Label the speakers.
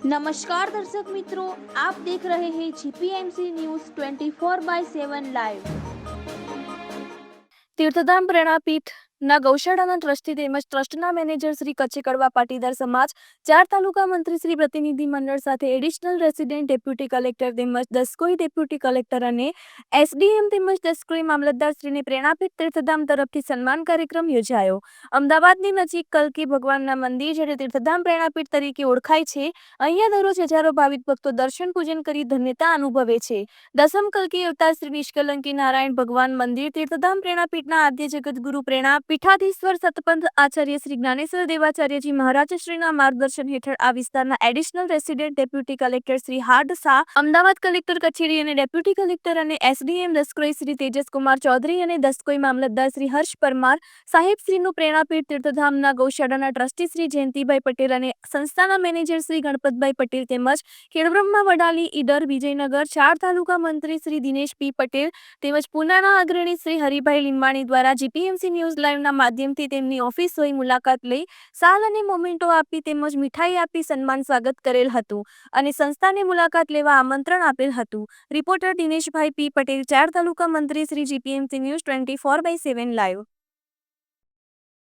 Speaker 1: નમસ્કાર દર્શક મિત્રો આપ દેખ રહે હે જીપીએમસી ન્યૂઝ 24 બાય 7 લાઈવ
Speaker 2: તીર્થધામ પ્રેરણાપીઠ પ્રેરણાપીઠના ગૌશાળાના ટ્રસ્ટી તેમજ ટ્રસ્ટના મેનેજર શ્રી કચ્છી કડવા પાટીદાર સમાજ, ચાર તાલુકા મંત્રી શ્રી પ્રતિનિધિ મંડળ સાથે એડિશનલ રેસિડેન્ટ ડેપ્યુટી કલેક્ટર તેમજ દસકોઈ ડેપ્યુટી કલેક્ટર અને એસડીએમ તેમજ દસકોઈ મામલતદાર શ્રીને પ્રેરણાપીઠ તીર્થધામ તરફથી સન્માન કાર્યક્રમ યોજાયો. અમદાવાદની નજીક કલકી ભગવાનના મંદિર જ્યારે તીર્થધામ પ્રેરણાપીઠ તરીકે ઓળખાય છે, અહીંયા દરરોજ હજારો ભાવિક ભક્તો દર્શન પૂજન કરી ધન્યતા અનુભવે છે. દસમ કલકી અવતાર શ્રી નિષ્કલંકી નારાયણ ભગવાન મંદિર તીર્થધામ પ્રેરણાપીઠના આદ્ય જગતગુરુ પ્રેરણા પીઠાધીશ્વર સતપંથ આચાર્ય શ્રી જ્ઞાનેશ્વર દેવાચાર્યજી મહારાજ શ્રીના માર્ગદર્શન હેઠળ આ વિસ્તારના additional resident deputy collector Shri hard Shah, Ahmedabad collector કચેરી અને ડેપ્યુટી કલેક્ટર અને એસડીએમ દસકોઈ શ્રી તેજસકુમાર ચૌધરી અને દસકોઈ મામલતદાર શ્રી હર્ષ પરમાર, સાહેબ શ્રીનું પ્રેરણાપીઠ તીર્થધામના ગૌશાળાના ટ્રસ્ટી શ્રી જયંતિભાઈ પટેલ અને સંસ્થાના મેનેજર શ્રી ગણપતભાઈ પટેલ તેમજ ખેડબ્રહ્મા વડાલી ઈડર વિજયનગર, ચાર તાલુકા મંત્રી શ્રી દિનેશ પી પટેલ તેમજ પુનાના અગ્રણી શ્રી હરિભાઈ લીંબાણી દ્વારા જીપીએમસી ન્યૂઝ લાઈવના માધ્યમથી તેમની ઓફિસ હોય મુલાકાત લઈ, સાલ અને મોમેન્ટો આપી તેમજ મીઠાઈ આપી સન્માન સ્વાગત કરેલ હતું અને સંસ્થાની મુલાકાત લેવા આમંત્રણ આપેલ હતું. રિપોર્ટર દિનેશભાઈ પી પટેલ, ચાર તાલુકા મંત્રી Shri GPMC news twenty four by seven live.